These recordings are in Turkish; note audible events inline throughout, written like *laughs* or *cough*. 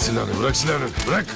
Silahını bırak silahını bırak.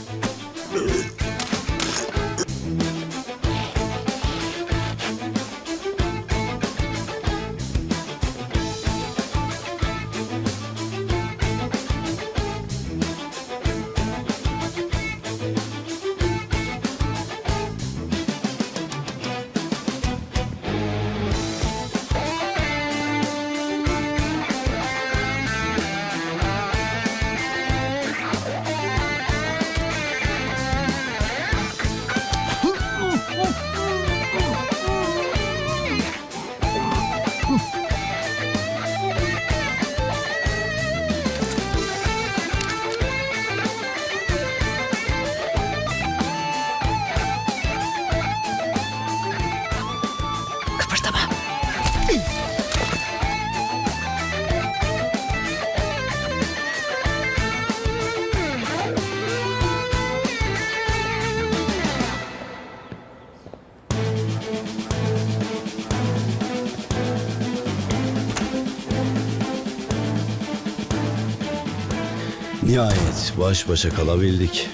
Nihayet baş başa kalabildik.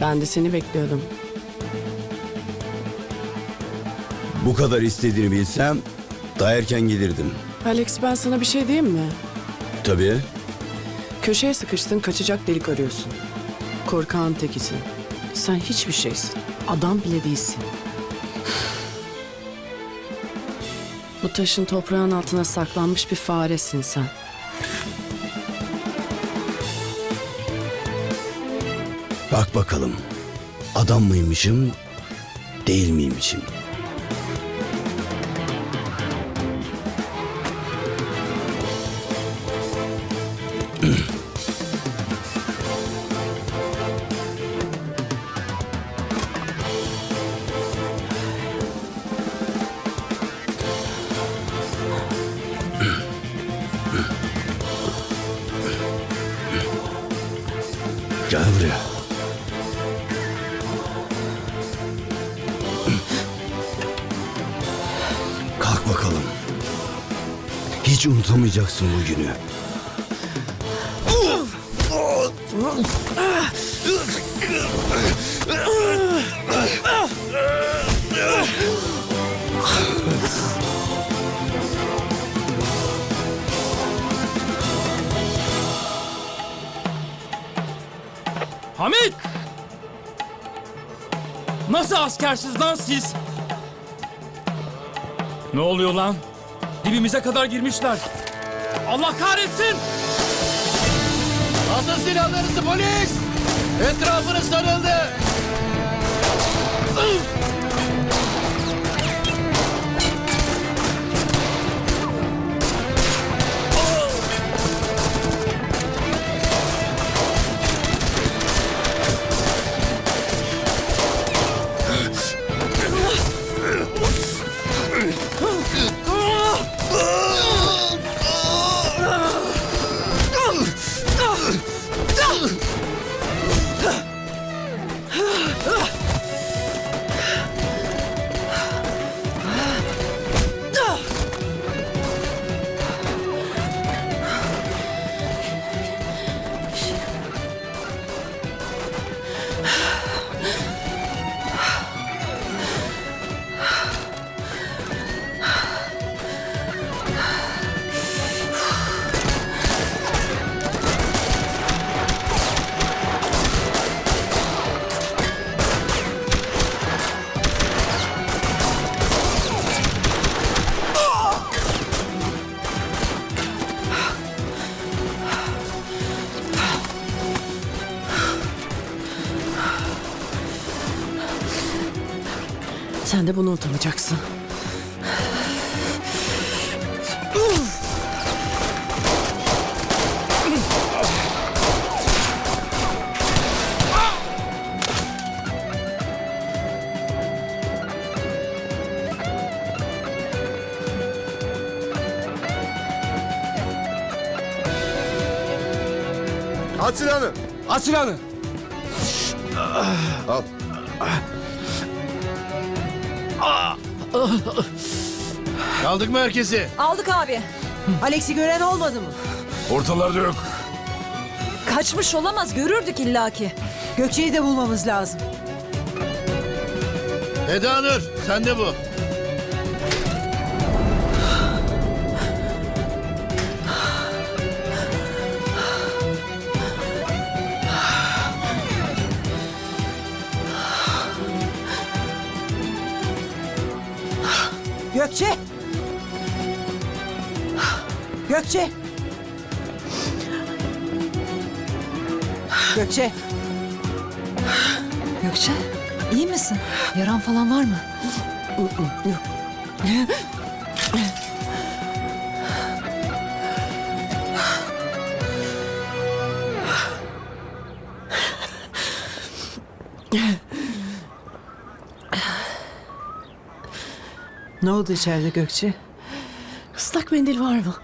Ben de seni bekliyordum. Bu kadar istediğini bilsem daha erken gelirdim. Alex ben sana bir şey diyeyim mi? Tabii. Köşeye sıkıştın kaçacak delik arıyorsun. Korkağın tekisin. Sen hiçbir şeysin. Adam bile değilsin. Bu taşın toprağın altına saklanmış bir faresin sen. Bak bakalım. Adam mıymışım, değil miymişim? Hiç unutamayacaksın bu günü. Hamit! Nasıl askersiz lan siz? Ne oluyor lan? Dibimize kadar girmişler. Allah kahretsin! Atın silahlarınızı polis! Etrafınız sarıldı! Sen de bunu utanacaksın. At silahını. At silahını! Al. Aldık mı herkesi? Aldık abi. Alex'i gören olmadı mı? Ortalarda yok. Kaçmış olamaz görürdük illaki. Gökçe'yi de bulmamız lazım. Eda Nur sen de bu. Gökçe! Gökçe! Gökçe! Gökçe iyi misin? Yaran falan var mı? *laughs* Ne oldu içeride Gökçe? Islak mendil var mı?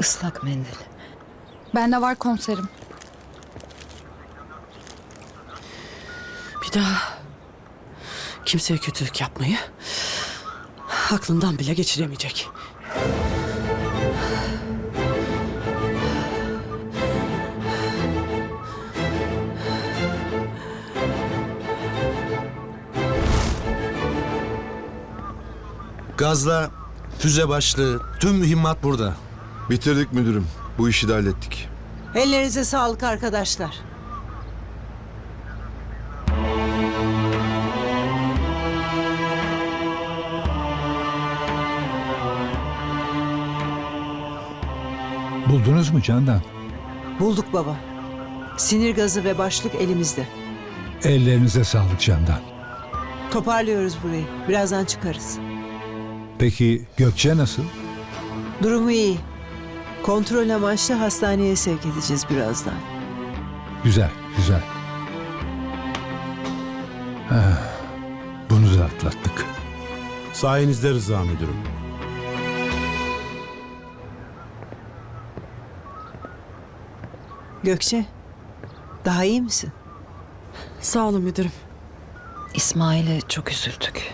Islak mendil. Bende var komiserim. Bir daha kimseye kötülük yapmayı aklından bile geçiremeyecek. Gazla, füze başlığı, tüm mühimmat burada. Bitirdik müdürüm. Bu işi de hallettik. Ellerinize sağlık arkadaşlar. Buldunuz mu Candan? Bulduk baba. Sinir gazı ve başlık elimizde. Ellerinize sağlık Candan. Toparlıyoruz burayı. Birazdan çıkarız. Peki Gökçe nasıl? Durumu iyi. Kontrol amaçlı hastaneye sevk edeceğiz birazdan. Güzel, güzel. Ah, bunu da atlattık. Sayenizde Rıza Müdürüm. Gökçe, daha iyi misin? Sağ olun müdürüm. İsmail'e çok üzüldük.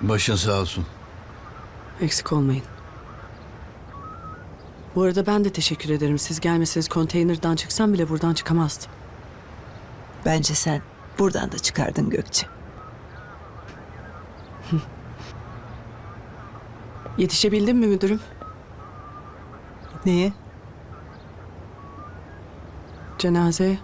Başın sağ olsun. Eksik olmayın. Bu arada ben de teşekkür ederim. Siz gelmeseniz konteynerden çıksam bile buradan çıkamazdım. Bence sen buradan da çıkardın Gökçe. *laughs* Yetişebildim mi müdürüm? Neye? Cenazeye.